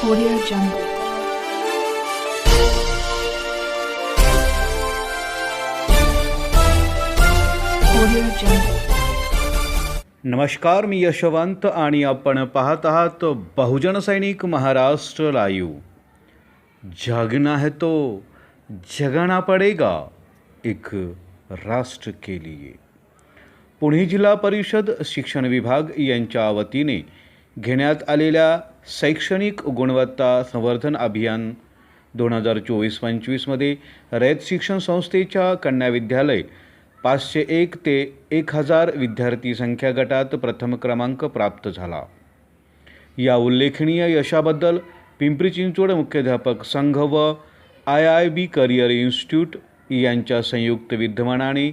Audio Jungle. Audio Jungle. नमस्कार मी यशवंत आणि आपण पाहत आहात बहुजन सैनिक महाराष्ट्र लाईव्ह जगना है तो जगना पडेगा एक राष्ट्र के लिए पुणे जिल्हा परिषद शिक्षण विभाग यांच्या वतीने घेण्यात आलेल्या शैक्षणिक गुणवत्ता संवर्धन अभियान दोन हजार चोवीस पंचवीसमध्ये रयत शिक्षण संस्थेच्या कन्या विद्यालय पाचशे एक ते एक हजार विद्यार्थी संख्या गटात प्रथम क्रमांक प्राप्त झाला. या उल्लेखनीय यशाबद्दल पिंपरी चिंचवड मुख्याध्यापक संघ व I I B career institute यांच्या संयुक्त विद्यमानाने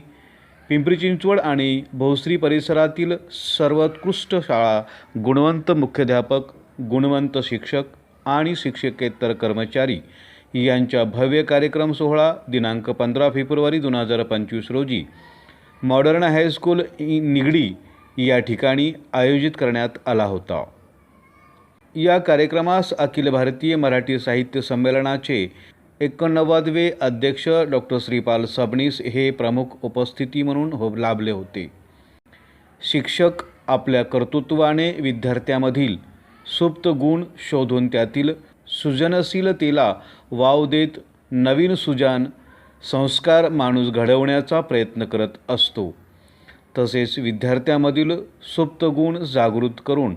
पिंपरी चिंचवड आणि भोसरी परिसरातील सर्वोत्कृष्ट शाळा गुणवंत मुख्याध्यापक गुणवंत शिक्षक आणि शिक्षकेतर कर्मचारी यांच्या भव्य कार्यक्रम सोहळा दिनांक पंधरा फेब्रुवारी दोन हजार पंचवीस रोजी मॉडर्न हायस्कूल निगडी या ठिकाणी आयोजित करण्यात आला होता. या कार्यक्रमास अखिल भारतीय मराठी साहित्य संमेलनाचे एकोणनव्वदवे अध्यक्ष डॉक्टर श्रीपाल सबनीस हे प्रमुख उपस्थिती म्हणून हो लाभले होते. शिक्षक आपल्या कर्तृत्वाने विद्यार्थ्यामधील सुप्त गुण शोधून त्यातील सृजनशीलतेला वाव देत नवीन सुजान संस्कार माणूस घडवण्याचा प्रयत्न करत असतो. तसेच विद्यार्थ्यामधील सुप्त गुण जागृत करून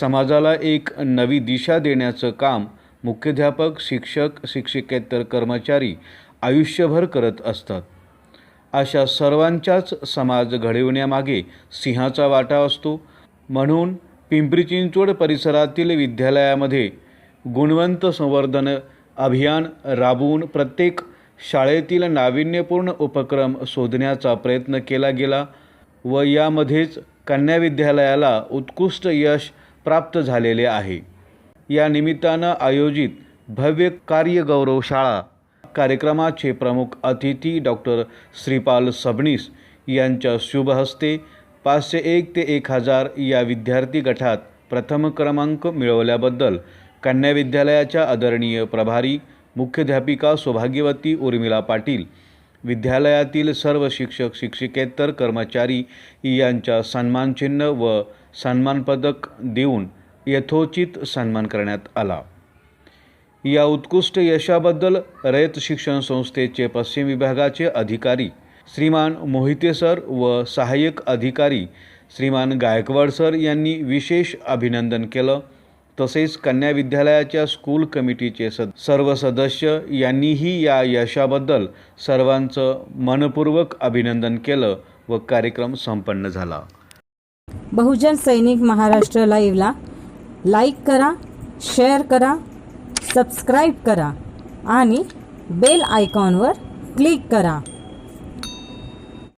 समाजाला एक नवी दिशा देण्याचं काम मुख्याध्यापक शिक्षक शिक्षकेतर कर्मचारी आयुष्यभर करत असतात. अशा सर्वांच्याच समाज घडविण्यामागे सिंहाचा वाटा असतो. म्हणून पिंपरी चिंचवड परिसरातील विद्यालयामध्ये गुणवंत संवर्धन अभियान राबवून प्रत्येक शाळेतील नाविन्यपूर्ण उपक्रम शोधण्याचा प्रयत्न केला गेला व यामध्येच कन्या विद्यालयाला उत्कृष्ट यश प्राप्त झालेले आहे. या निमित्तानं आयोजित भव्य कार्यगौरव शाळा कार्यक्रमाचे प्रमुख अतिथी डॉक्टर श्रीपाल सबनीस यांच्या शुभहस्ते पाचशे एक ते एक हजार या विद्यार्थी गटात प्रथम क्रमांक मिळवल्याबद्दल कन्या विद्यालयाच्या आदरणीय प्रभारी मुख्याध्यापिका सौभाग्यवती उर्मिला पाटील विद्यालयातील सर्व शिक्षक शिक्षिकेतर कर्मचारी यांच्या सन्मानचिन्ह व सन्मानपदक देऊन यथोचित सन्मान करण्यात आला. या उत्कृष्ट यशाबद्दल रयत शिक्षण संस्थेचे पश्चिम विभागाचे अधिकारी श्रीमान मोहिते सर व सहाय्यक अधिकारी श्रीमान गायकवाड सर यांनी विशेष अभिनंदन केलं. तसेच कन्या विद्यालयाच्या स्कूल कमिटीचे सद सर्व सदस्य यांनीही या यशाबद्दल सर्वांचं मनपूर्वक अभिनंदन केलं व कार्यक्रम संपन्न झाला. बहुजन सैनिक महाराष्ट्र लाईव्हला लाईक करा शेअर करा सबस्क्राईब करा आणि बेल आयकॉनवर क्लिक करा.